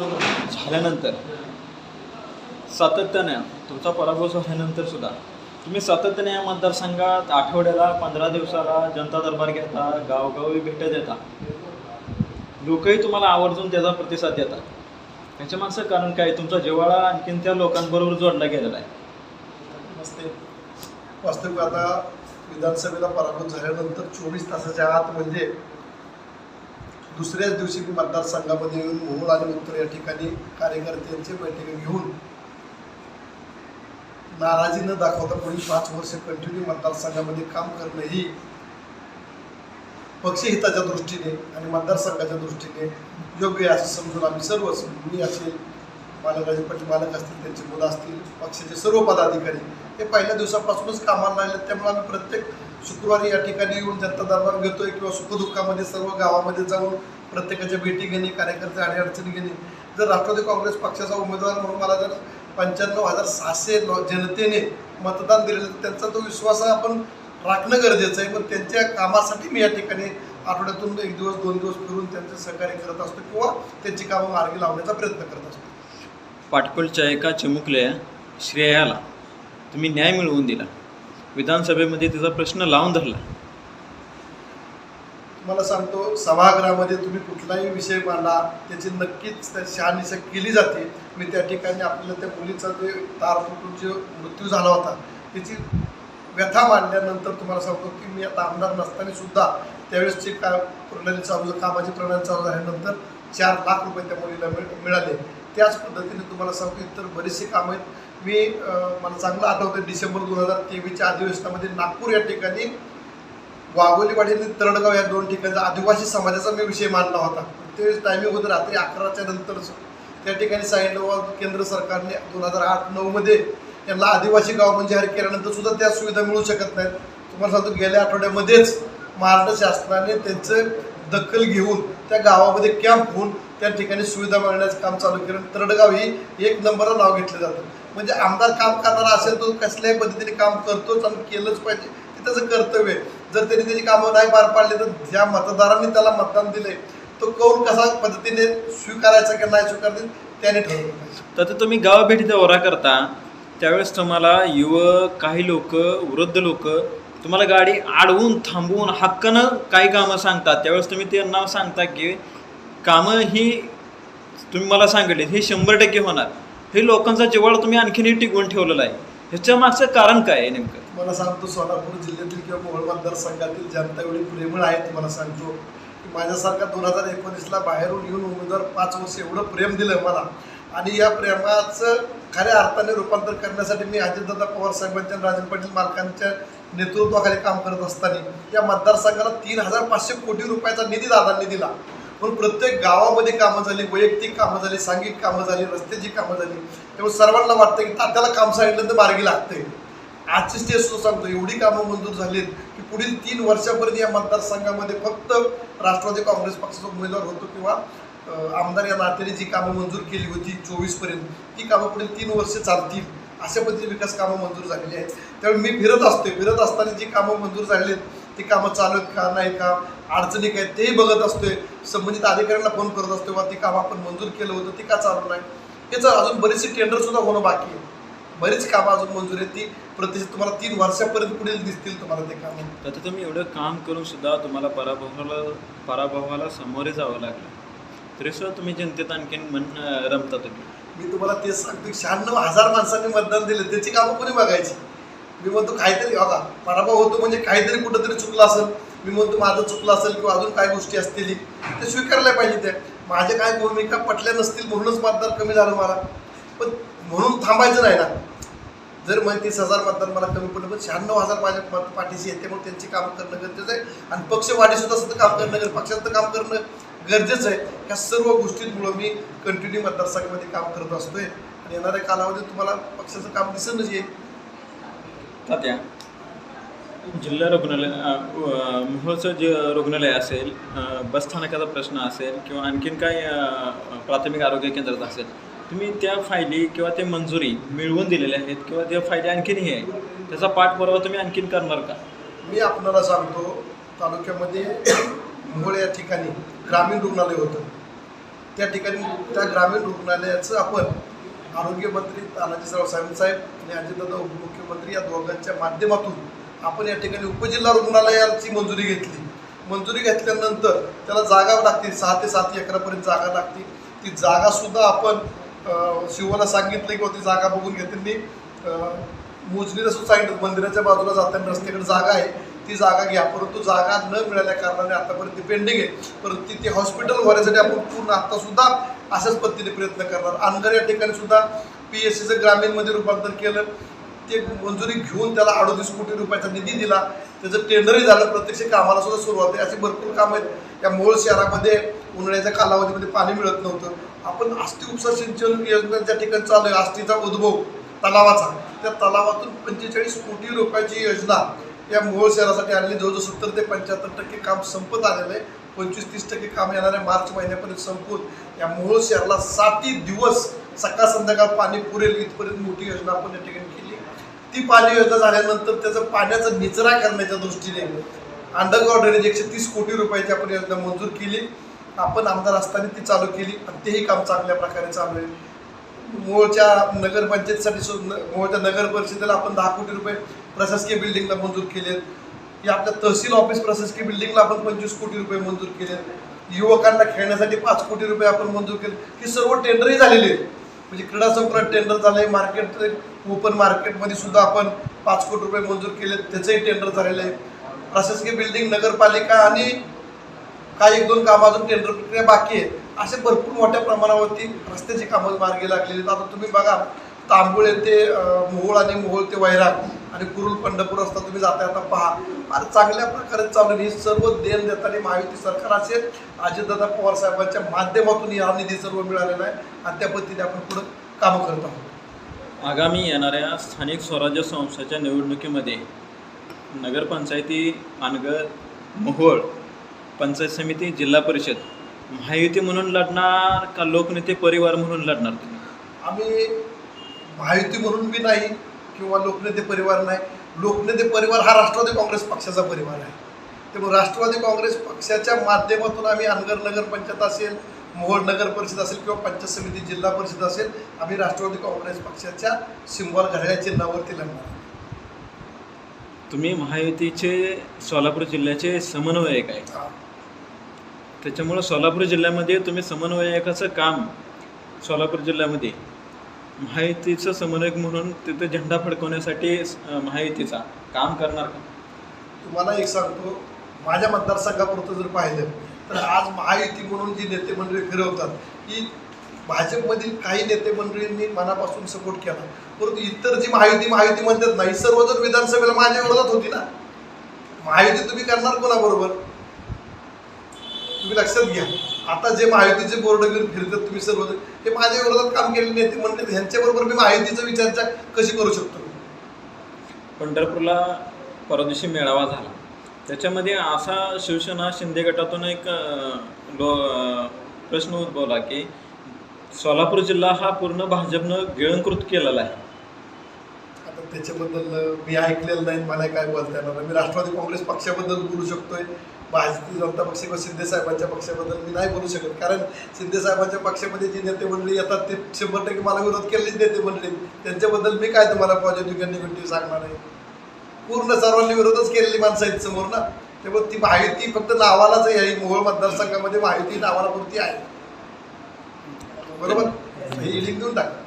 झाल्यानंतर सातत्याने तुमचा पराभव झाल्यानंतर सुद्धा तुम्ही सातत्याने या मतदारसंघात आठवड्याला पंधरा दिवसाला जनता दरबार घेता गावगावी भेट देता. लोकही तुम्हाला आवर्जून त्याचा प्रतिसाद देतात. त्याच्या मागचं कारण काय? तुमचा जिवाळा आणखीन त्या लोकांबरोबर जोडला गेलेला आहे. नसते वास्तविक आता विधानसभेला पराभूत झाल्यानंतर चोवीस तासाच्या आत म्हणजे दुसऱ्याच दिवशी मी मतदारसंघामध्ये येऊन मोहोळ आणि उत्तर या ठिकाणी कार्यकर्त्यांची बैठकी घेऊन नाराजी न दाखवता पुढील पाच वर्ष कंटिन्यू मतदारसंघामध्ये काम करणं ही पक्षहिताच्या दृष्टीने आणि मतदारसंघाच्या दृष्टीने योग्य आहे असं समजून आम्ही सर्वच मी असेल बालकाजी पाटील बालक असतील त्यांची मुलं असतील पक्षाचे सर्व पदाधिकारी ते पहिल्या दिवसापासूनच कामाला लागले. त्यामुळे आम्ही प्रत्येक शुक्रवारी या ठिकाणी येऊन जनता दरबार घेतोय किंवा सुखदुःखामध्ये सर्व गावामध्ये जाऊन प्रत्येकाच्या भेटी घेणे कार्यकर्ते अडीअडचणी घेणे. जर राष्ट्रवादी काँग्रेस पक्षाचा उमेदवार म्हणून मला जर पंच्याण्णव हजार सहाशे जनतेने मतदान दिलेलं तर त्यांचा तो विश्वास आपण राखणं गरजेचं आहे. पण त्यांच्या कामासाठी मी या ठिकाणी आठवड्यातून एक दिवस दोन दिवस फिरून त्यांचं सहकार्य करत असतो किंवा त्यांची कामं मार्गी लावण्याचा प्रयत्न करत असतो. पाटकुलच्या एका चिमुकल्या श्रेयाला. तुम्ही न्याय मिळवून दिला. विधानसभेमध्ये तिचा प्रश्न लावून धरला. तुम्हाला सांगतो सभागृहामध्ये तुम्ही कुठलाही विषय मांडा त्याची नक्कीच शहानिशा केली जाते. मी त्या ठिकाणी आपल्याला त्या मुलीचा जे तार फुटून जो मृत्यू झाला होता त्याची व्यथा मांडल्यानंतर तुम्हाला सांगतो की मी आता आमदार नसताना सुद्धा त्यावेळेसची का प्रणाली चालू कामाची प्रणाली चालू झाल्यानंतर चार लाख रुपये त्या मुलीला मिळ- मिळाले. त्याच पद्धतीने तुम्हाला सांगतो इतर बरीचशी कामं आहेत. मी मला चांगलं आठवतं डिसेंबर दोन हजार तेवीसच्या अधिवेशनामध्ये नागपूर या ठिकाणी वाघोलीवाडी आणि तरडगाव या दोन ठिकाणचा आदिवासी समाजाचा मी विषय मांडला होता. त्यावेळेस टायमिंग होतं रात्री अकराच्या नंतरच त्या ठिकाणी सांगितलं केंद्र सरकारने दोन हजार आठ नऊमध्ये यांना आदिवासी गाव म्हणजे जाहीर केल्यानंतर सुद्धा त्या सुविधा मिळू शकत नाहीत. तुम्हाला सांगतो गेल्या आठवड्यामध्येच महाराष्ट्र शासनाने त्यांचं दखल घेऊन त्या गावामध्ये कॅम्प होऊन त्या ठिकाणी सुविधा मिळण्याचं काम चालू केलं. तरडगाव ही एक नंबरला नाव घेतलं जातं. म्हणजे आमदार काम करणारा असेल तो कसल्याही पद्धतीने काम करतोच आणि केलंच पाहिजे. ते त्याचं कर्तव्य आहे. जर त्यांनी त्याची कामं नाही पार पाडली तर ज्या मतदारांनी त्याला मतदान दिले तो कौल कसा पद्धतीने स्वीकारायचा की नाही स्वीकारते त्याने ठरवलं तर ते तुम्ही गावभेटी दौरा करता त्यावेळेस तुम्हाला युवक काही लोक वृद्ध लोक तुम्हाला गाडी अडवून थांबवून हक्कानं काही कामं सांगतात. त्यावेळेस तुम्ही त्यांना सांगता की कामं ही तुम्ही मला सांगितले हे शंभर टक्के होणार. हे लोकांचा जिव्हाळा तुम्ही आणखीनही टिकवून ठेवलेला आहे. ह्याच्या मागचं कारण काय आहे नेमकं? मला सांगतो सोलापूर जिल्ह्यातील किंवा मोहोळ मतदारसंघातील जनता एवढी प्रेमळ आहे तुम्हाला सांगतो. की माझ्यासारखा दोन हजार एकोणीसला बाहेरून येऊन उमेदवार पाच वर्ष एवढं प्रेम दिलं मला. आणि या प्रेमाचं खऱ्या अर्थाने रूपांतर करण्यासाठी मी अजितदादा पवार साहेबांच्या राजन पाटील मालकांच्या नेतृत्वाखाली काम करत असताना या मतदारसंघाला तीन हजार पाचशे कोटी रुपयाचा निधी दादांनी दिला. पण प्रत्येक गावामध्ये कामं झाली वैयक्तिक कामं झाली सांघिक कामं झाली रस्त्याची कामं झाली त्यामुळे सर्वांना वाटतं की तात्याला काम सांगितलं तर मार्गी लागते. आजची स्टेज सुद्धा सांगतो एवढी कामं मंजूर झालीत की पुढील तीन वर्षापर्यंत या मतदारसंघामध्ये फक्त राष्ट्रवादी काँग्रेस पक्षाचा उमेदवार होतो किंवा आमदार या नात्याने जी कामं मंजूर केली होती चोवीसपर्यंत ती कामं पुढील तीन वर्ष चालतील अशा पद्धतीने विकास कामं मंजूर झालेली आहेत. त्यामुळे मी फिरत असतोय फिरत असताना जी कामं मंजूर झालेली आहेत ती कामं चालू आहेत का नाही का अडचणी काय तेही बघत असतोय. संबंधित अधिकाऱ्यांना फोन करत असतोय बा ती कामं आपण मंजूर केलं होतं ती का चालू नाही? याचं अजून बरीचशी टेंडर सुद्धा होणं बाकी आहे. बरीच कामं अजून मंजूर आहेत. ती प्रतिशत तुम्हाला तीन वर्षापर्यंत पुढील दिसतील तुम्हाला ते कामं. तर तुम्ही एवढं काम करून सुद्धा तुम्हाला पराभवाला पराभवाला सामोरे जावं लागलं. तरी सुद्धा तुम्ही जनतेत आणखीन मन रमता तुम्ही. मी तुम्हाला तेच सांगतो शहाण्णव हजार माणसांनी मतदान दिलं त्याची कामं कोणी बघायची? मी म्हणतो काहीतरी बघा पराभव होतो म्हणजे काहीतरी कुठंतरी चुकलं असेल. मी म्हणतो माझं चुकलं असेल किंवा अजून काय गोष्टी असतील ते स्वीकारल्या पाहिजे त्या. माझ्या काय भूमिका पटल्या नसतील म्हणूनच मतदार कमी झालं मला. पण म्हणून थांबायचं नाही ना. जर मग तीस हजार मतदार मला कमी पडलं पण शहाण्णव हजार माझ्या मत पाठीशी येते म्हणून त्यांची कामं करणं गरजेचं आहे. आणि पक्ष वाढीसुद्धा सुद्धा काम करणं पक्षाचं काम करणं गरजेचं आहे. ह्या सर्व गोष्टींमुळं मी कंटिन्यू मतदारसंघामध्ये काम करत असतोय. आणि येणाऱ्या कालावधीत तुम्हाला पक्षाचं काम दिसूनच येईल. तात्या. जिल्हा रुग्णालय मोहोळचं जे रुग्णालय असेल बसस्थानकाचा प्रश्न असेल किंवा आणखीन काय प्राथमिक आरोग्य केंद्रात असेल तुम्ही त्या फायली किंवा ते मंजुरी मिळवून दिलेल्या आहेत किंवा त्या फायली आणखीनही आहे त्याचा पाठपुरावा तुम्ही आणखीन करणार का? मी आपणाला सांगतो तालुक्यामध्ये मोहोळ या ठिकाणी ग्रामीण रुग्णालय होतं. त्या ठिकाणी त्या ग्रामीण रुग्णालयाचं आपण आरोग्यमंत्री तानाजीराव साहेब साहेब आणि अजितदादा उपमुख्यमंत्री या दोघांच्या माध्यमातून आपण या ठिकाणी उपजिल्हा रुग्णालयाची मंजुरी घेतली. मंजुरी घेतल्यानंतर त्याला जागा लागते सहा ते सात एकरापर्यंत जागा लागते ती जागासुद्धा आपण शिवाला सांगितलं किंवा ती जागा बघून घेतली मोजणीला सुद्धा सांगितलं मंदिराच्या बाजूला जाताना रस्त्याकडे जागा आहे. ती जागा घ्या परंतु जागा न मिळाल्या कारणाने आतापर्यंत ती पेंडिंग आहे. परंतु ती हॉस्पिटल होण्यासाठी आपण पूर्ण आत्तासुद्धा अशाच पद्धतीने प्रयत्न करणार. अनगर या ठिकाणी सुद्धा पी एस सीचं ग्रामीणमध्ये रूपांतर केलं. ते मंजुरी घेऊन त्याला अडोतीस कोटी रुपयाचा निधी दिला. त्याचं टेंडरही झालं. प्रत्यक्ष कामाला सुद्धा सुरुवात आहे. अशी भरपूर कामं आहेत. या मूळ शहरामध्ये उन्हाळ्याच्या कालावधीमध्ये पाणी मिळत नव्हतं. आपण आस्ती उपसा सिंचन योजना ज्या ठिकाणी चालू आहे आस्तीचा उद्भव तलावाचा त्या तलावातून पंचेचाळीस कोटी रुपयाची योजना या मोहोळ शहरासाठी आणली. जवळजवळ सत्तर ते पंच्याहत्तर टक्के काम संपत आलेलं आहे. पंचवीस तीस टक्के काम येणाऱ्या मार्च महिन्यापर्यंत संपून या मोहोळ शहराला साती दिवस सकाळ संध्याकाळ पाणी पुरेल इथपर्यंत मोठी योजना आपण या ठिकाणी केली. ती पाणी योजना झाल्यानंतर त्याचं पाण्याचा निचरा करण्याच्या दृष्टीने अंडरग्राउंड ड्रेनेज एकशे तीस कोटी रुपयाची आपण योजना मंजूर केली. आपण आमदार असताना ती चालू केली आणि तेही काम चांगल्या प्रकारे चालू आहे. मोहोळच्या नगरपंचायतीसाठी सु- मूळच्या मोहोळच्या नगर परिषदेला आपण दहा कोटी रुपये प्रशासकीय बिल्डिंगला मंजूर केले या आपल्या तहसील ऑफिस प्रशासकीय बिल्डिंगला आपण पंचवीस कोटी रुपये मंजूर केले. युवकांना खेळण्यासाठी पाच कोटी रुपये आपण मंजूर केले. हे सर्व टेंडरही झालेली आहेत. म्हणजे क्रीडा संकुलात टेंडर झालंय मार्केट ओपन मार्केटमध्ये सुद्धा आपण पाच कोटी रुपये मंजूर केले. त्याचंही टेंडर झालेलं आहे. प्रशासकीय बिल्डिंग नगरपालिका आणि काही एक दोन कामं अजून टेंडर प्रक्रिया बाकी आहे असे भरपूर मोठ्या प्रमाणावरती रस्त्याची कामं मार्गी लागलेली आहेत. आता तुम्ही बघा तांबुळे ते मोहोळ आणि मोहोळ ते वैराग. आणि कुरुल पंढरपूर रस्ता तुम्ही जाता आता पहा. फार चांगल्या प्रकारे चालू. ही सर्व देण देताना महायुती सरकार असेल. अजितदादा पवार साहेबांच्या माध्यमातून हा निधी सर्व मिळालेला आहे. आणि त्या पद्धतीने आपण पुढं कामं करत आहोत. आगामी येणाऱ्या स्थानिक स्वराज्य संस्थाच्या निवडणुकीमध्ये नगरपंचायती अनगर मोहोळ पंचायत समिती जिल्हा परिषद महायुती म्हणून लढणार का लोकनेते परिवार म्हणून लढणार? तुम्ही आम्ही महायुती म्हणून बी नाही किंवा लोकनेते परिवार नाही. लोकनेते परिवार हा राष्ट्रवादी काँग्रेस पक्षाचा परिवार आहे. त्यामुळे राष्ट्रवादी काँग्रेस पक्षाच्या माध्यमातून आम्ही अनगर नगर पंचायत असेल मोहोळ नगर परिषद असेल किंवा पंचायत समिती जिल्हा परिषद असेल आम्ही राष्ट्रवादी काँग्रेस पक्षाच्या सिंबॉल घड्याळ्या चिन्हावरती लढणार तुम्ही महायुतीचे सोलापूर जिल्ह्याचे समन्वयक आहे. त्याच्यामुळं सोलापूर जिल्ह्यामध्ये तुम्ही समन्वयकाचं काम सोलापूर जिल्ह्यामध्ये महायुतीचं समन्वयक म्हणून तिथे झेंडा फडकवण्यासाठी माहितीचा महायुतीचा. काम करणार का? तुम्हाला एक सांगतो माझ्या मतदारसंघापुरतं जर पाहिलं तर आज महायुती म्हणून जी नेते मंडळी फिरवतात की भाजपमधील काही नेते मंडळींनी मनापासून सपोर्ट केला. परंतु इतर जी महायुती महायुती म्हणतात नाही सर्वजण विधानसभेला माझ्या विरोधात होती ना. महायुती तुम्ही करणार कोणाबरोबर? तुम्ही लक्षात घ्या. आता जे महायुतीचे बोर्ड घेऊन फिरतात तुम्ही सर्वजण हे माझ्या विरोधात काम केलेले नेते मंडळी ह्यांच्याबरोबर मी महायुतीचा विचारचा कशी करू शकतो? पंढरपूरला परदिवशी मेळावा झाला. त्याच्यामध्ये असा शिवसेना शिंदे गटातून एक लो प्रश्न उद्भवला की सोलापूर जिल्हा हा पूर्ण भाजपनं गिळंकृत केलेला आहे. आता त्याच्याबद्दल मी ऐकलेलं नाही मला काय बोलता येणार. मी राष्ट्रवादी काँग्रेस पक्षाबद्दल बोलू शकतोय. भारतीय जनता पक्ष किंवा शिंदे साहेबांच्या पक्षाबद्दल मी नाही बोलू शकत. कारण शिंदे साहेबांच्या पक्षामध्ये जी नेते मंडळी येतात ते शंभर टक्के मला विरोध केलेलीच नेते मंडळी. त्यांच्याबद्दल मी काय तुम्हाला पॉझिटिव्ह किंवा निगेटिव्ह सांगणार आहे? पूर्ण सर्वांनी विरोधच केलेली माणसं आहेत समोर ना. त्यामुळे ती माहिती फक्त नावालाच आहे. मोहोळ मतदारसंघामध्ये माहिती नावाला पुरती आहे. बरोबर? हे लिंक देऊन टाका.